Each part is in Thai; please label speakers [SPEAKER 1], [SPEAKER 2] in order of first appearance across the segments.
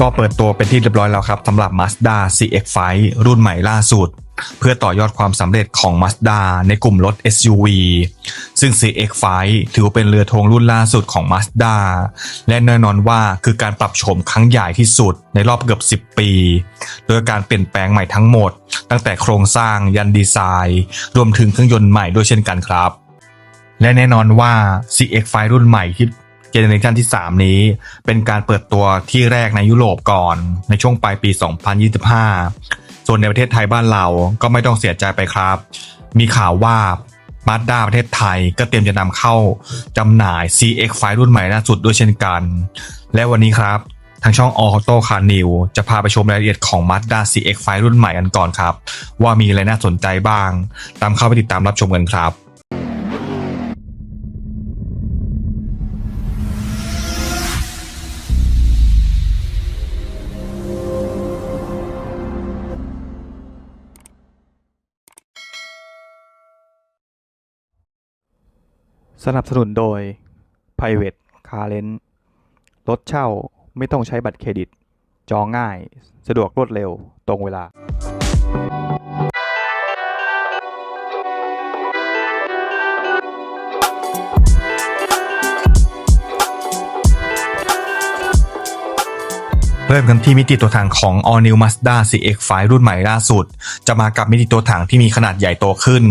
[SPEAKER 1] ก็เปิดตัวเป็นที่เรียบร้อยแล้วครับสำหรับ Mazda CX-5 รุ่นใหม่ล่าสุด เพื่อต่อยอดความสำเร็จของ Mazda ในกลุ่มรถ SUV ซึ่ง CX-5 ถือว่าเป็นเรือธงรุ่นล่าสุดของ Mazda และแน่นอนว่าคือการปรับโฉมครั้งใหญ่ที่สุดในรอบเกือบ 10 ปี โดยการเปลี่ยนแปลงใหม่ทั้งหมด ตั้งแต่โครงสร้างยันดีไซน์ รวมถึงเครื่องยนต์ใหม่ด้วยเช่นกันครับ และแน่นอนว่า CX-5 รุ่นใหม่ที่ เจเนอเรชันที่ 3 นี้ เป็นการเปิดตัวที่แรกในยุโรปก่อน ในช่วงปลายปี 2025 ส่วนในประเทศไทยบ้านเราก็ไม่ต้องเสียใจไปครับ มีข่าวว่ามาด้าประเทศไทยก็เตรียมจะนำเข้าจำหน่าย CX-5 รุ่นใหม่ล่าสุดด้วยเช่นกัน และวันนี้ครับ ทางช่อง Auto Car New จะพาไปชมรายละเอียดของ Mazda CX-5 รุ่นใหม่กันก่อนครับ ว่ามีอะไรน่าสนใจบ้าง ตามเข้าไปติดตามรับชมกันครับ
[SPEAKER 2] สนับสนุนโดย Private Car Rent รถเช่าไม่ต้องใช้บัตรเครดิต จองง่าย สะดวกรวดเร็ว ตรงเวลา
[SPEAKER 1] เริ่มกันที่มิติตัวถังของ All New Mazda CX-5 รุ่นใหม่ล่าสุด จะมากับมิติตัวถังที่มีขนาดใหญ่โตขึ้น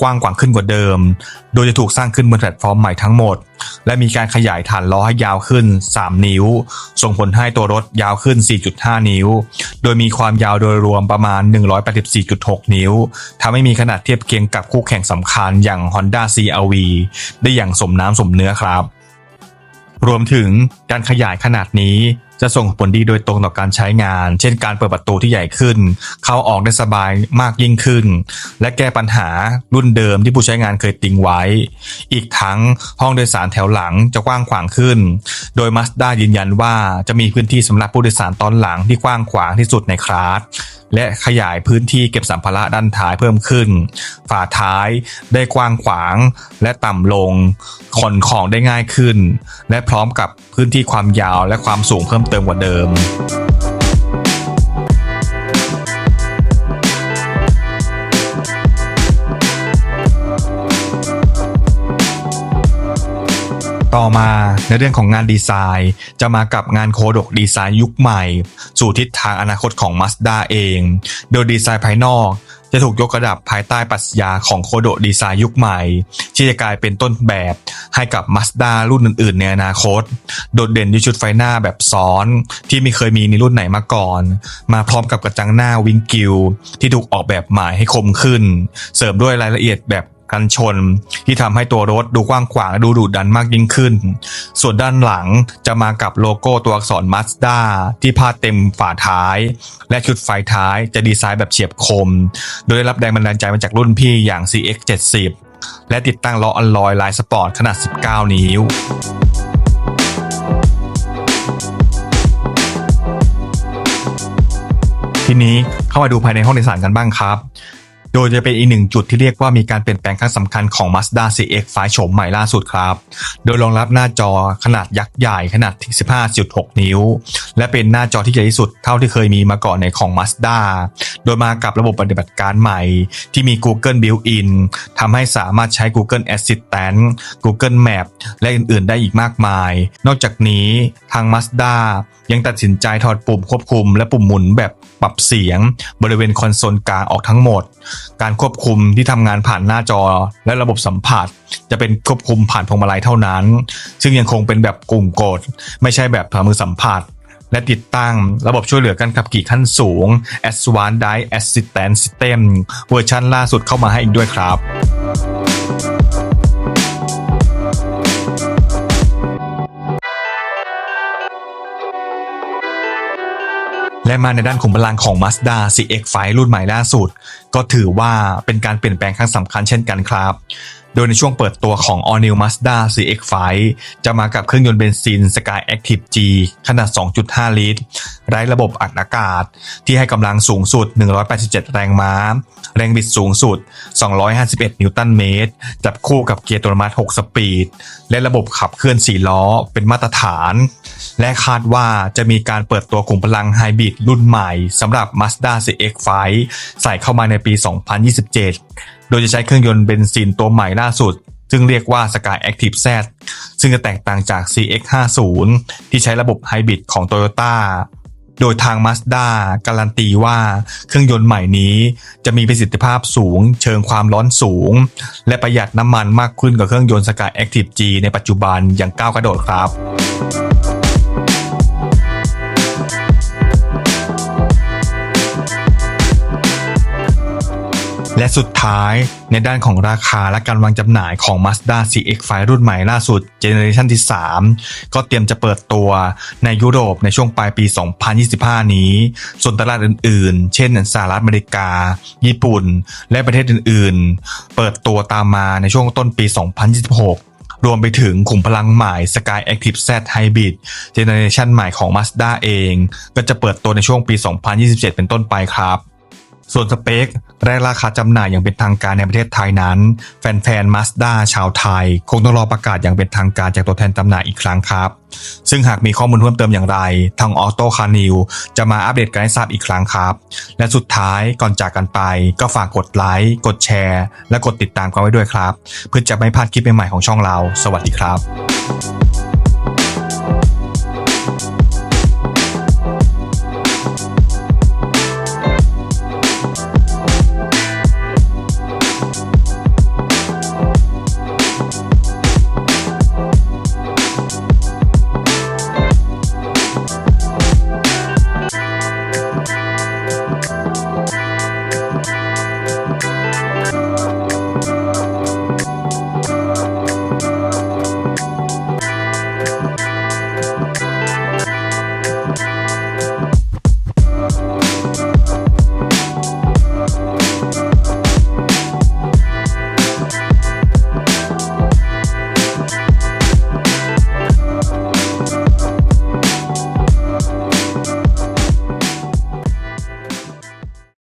[SPEAKER 1] กว้างกว่าขึ้นกว่าเดิม โดยจะถูกสร้างขึ้นบนแพลตฟอร์มใหม่ทั้งหมด และมีการขยายฐานล้อให้ยาวขึ้น 3 นิ้ว ส่งผลให้ตัวรถยาวขึ้น 4.5 นิ้ว โดยมีความยาวโดยรวมประมาณ 184.6 นิ้วทำให้มีขนาดเทียบเคียงกับคู่แข่งสำคัญอย่าง Honda CR-V ได้อย่างสมน้ำสมเนื้อครับ รวมถึงการขยายขนาดนี้ จะส่งผลดีโดยตรงต่อการใช้งาน เช่นการเปิดประตูที่ใหญ่ขึ้น เข้าออกได้สบายมากยิ่งขึ้น และแก้ปัญหารุ่นเดิมที่ผู้ใช้งานเคยติงไว้ อีกทั้งห้องโดยสารแถวหลังจะกว้างขวางขึ้น โดย Mazda ยืนยันว่าจะมีพื้นที่สำหรับผู้โดยสารตอนหลังที่กว้างขวางที่สุดในคลาสและขยายพื้นที่เก็บสัมภาระด้านท้ายเพิ่มขึ้น ฝาท้ายได้กว้างขวางและต่ำลง ขนของได้ง่ายขึ้น และพร้อมกับพื้นที่ความยาวและความสูงเพิ่มเติมกว่าเดิมต่อมาในเรื่องของงานดีไซน์ จะมากับงานโคดกดีไซน์ยุคใหม่ สู่ทิศทางอนาคตของ Mazda เอง โดยดีไซน์ภายนอก จะถูกยกระดับภายใต้ปรัชญาของโคโดดีไซน์ยุคใหม่ ที่จะกลายเป็นต้นแบบให้กับ Mazda รุ่นอื่นๆ ในอนาคต โดดเด่นด้วยชุดไฟหน้าแบบซ้อน ที่ไม่เคยมีในรุ่นไหนมาก่อน มาพร้อมกับกระจังหน้าวิงกิวที่ถูกออกแบบใหม่ให้คมขึ้น เสริมด้วยรายละเอียดแบบ กันชน ที่ทำให้ตัวรถดูกว้างขวางดูดุดันมากยิ่งขึ้น ส่วนด้านหลังจะมากับโลโก้ตัวอักษร Mazda ที่พาดเต็มฝาท้าย และชุดไฟท้ายจะดีไซน์แบบเฉียบคม โดยได้รับแรงบันดาลใจมาจากรุ่นพี่อย่าง CX70 และติดตั้งล้ออัลลอยลายสปอร์ตขนาด 19 นิ้วทีนี้เข้ามาดูภายในห้องโดยสารกันบ้างครับ โดยจะเป็นอีกหนึ่งจุดที่เรียกว่ามีการเปลี่ยนแปลงครั้งสำคัญของ Mazda CX-5 โฉมใหม่ล่าสุดครับ โดยรองรับหน้าจอขนาดยักษ์ใหญ่ขนาด15.6 นิ้ว และเป็นหน้าจอที่ใหญ่ที่สุดเท่าที่เคยมีมาก่อนในของ Mazda โดยมากับระบบปฏิบัติการใหม่ ที่มี Google Built-in ทำให้สามารถใช้ Google Assistant Google Map และอื่นๆ ได้อีกมากมาย นอกจากนี้ทาง Mazda ยังตัดสินใจถอดปุ่มควบคุม และปุ่มหมุนแบบปรับเสียง บริเวณคอนโซลกลางออกทั้งหมดการควบคุมที่ทำงานผ่านหน้าจอ และระบบสัมผัส จะเป็นควบคุมผ่านพวงมาลัยเท่านั้น ซึ่งยังคงเป็นแบบกลุ่มกด ไม่ใช่แบบผ่ามือสัมผัส และติดตั้งระบบช่วยเหลือการขับขี่ขั้นสูง Advanced Drive Assistance System เวอร์ชันล่าสุดเข้ามาให้อีกด้วยครับ และมาในด้านขุมพลังของ Mazda CX-5 รุ่นใหม่ล่าสุด ก็ถือว่าเป็นการเปลี่ยนแปลงครั้งสำคัญเช่นกันครับ โดยในช่วงเปิดตัวของ All New Mazda CX-5 จะมากับเครื่องยนต์เบนซิน Sky Active G ขนาด 2.5 ลิตร ไร้ระบบอัดอากาศ ที่ให้กำลังสูงสุด 187 แรงม้า แรงบิดสูงสุด 251 นิวตันเมตร จับคู่กับเกียร์อัตโนมัติ6สปีด และระบบขับเคลื่อน 4 ล้อ เป็นมาตรฐาน และคาดว่าจะมีการเปิดตัวขุมพลังไฮบริดรุ่นใหม่สำหรับ Mazda CX-5 ใส่เข้ามาในปี 2027 โดยจะใช้เครื่องยนต์เบนซินตัวใหม่ล่าสุดซึ่งเรียกว่า Sky Active Z ซึ่งจะแตกต่างจาก CX-50 ที่ใช้ระบบไฮบริดของ Toyota โดยทาง Mazda การันตีว่าเครื่องยนต์ใหม่นี้จะมีประสิทธิภาพสูง เชิงความร้อนสูง และประหยัดน้ำมันมากขึ้นกว่าเครื่องยนต์ Sky Active G ในปัจจุบันอย่างก้าวกระโดดครับ และสุดท้ายในด้านของราคาและการวางจำหน่ายของ Mazda CX-5 รุ่นใหม่ล่าสุดเจเนอเรชันที่ 3 ก็เตรียมจะเปิดตัวในยุโรปในช่วงปลายปี 2025 นี้ ส่วนตลาดอื่นๆ เช่นสหรัฐอเมริกา ญี่ปุ่น และประเทศอื่นๆ เปิดตัวตามมาในช่วงต้นปี 2026รวมไปถึงขุมพลังใหม่ Sky Active Z Hybrid เจเนอเรชันใหม่ของ Mazda เอง ก็จะเปิดตัวในช่วงปี 2027 เป็นต้นไปครับ ส่วนสเปคและราคาจำหน่ายอย่างเป็นทางการในประเทศไทยนั้น แฟนๆ Mazda ชาวไทย คงต้องรอประกาศอย่างเป็นทางการจากตัวแทนจำหน่ายอีกครั้งครับ ซึ่งหากมีข้อมูลเพิ่มเติมอย่างไร ทางออโต้คานิวจะมาอัปเดตกันให้ทราบอีกครั้งครับ และสุดท้ายก่อนจากกันไป ก็ฝากกดไลค์กดแชร์ และกดติดตามกันไว้ด้วยครับ เพื่อจะไม่พลาดคลิปใหม่ๆของช่องเรา สวัสดีครับ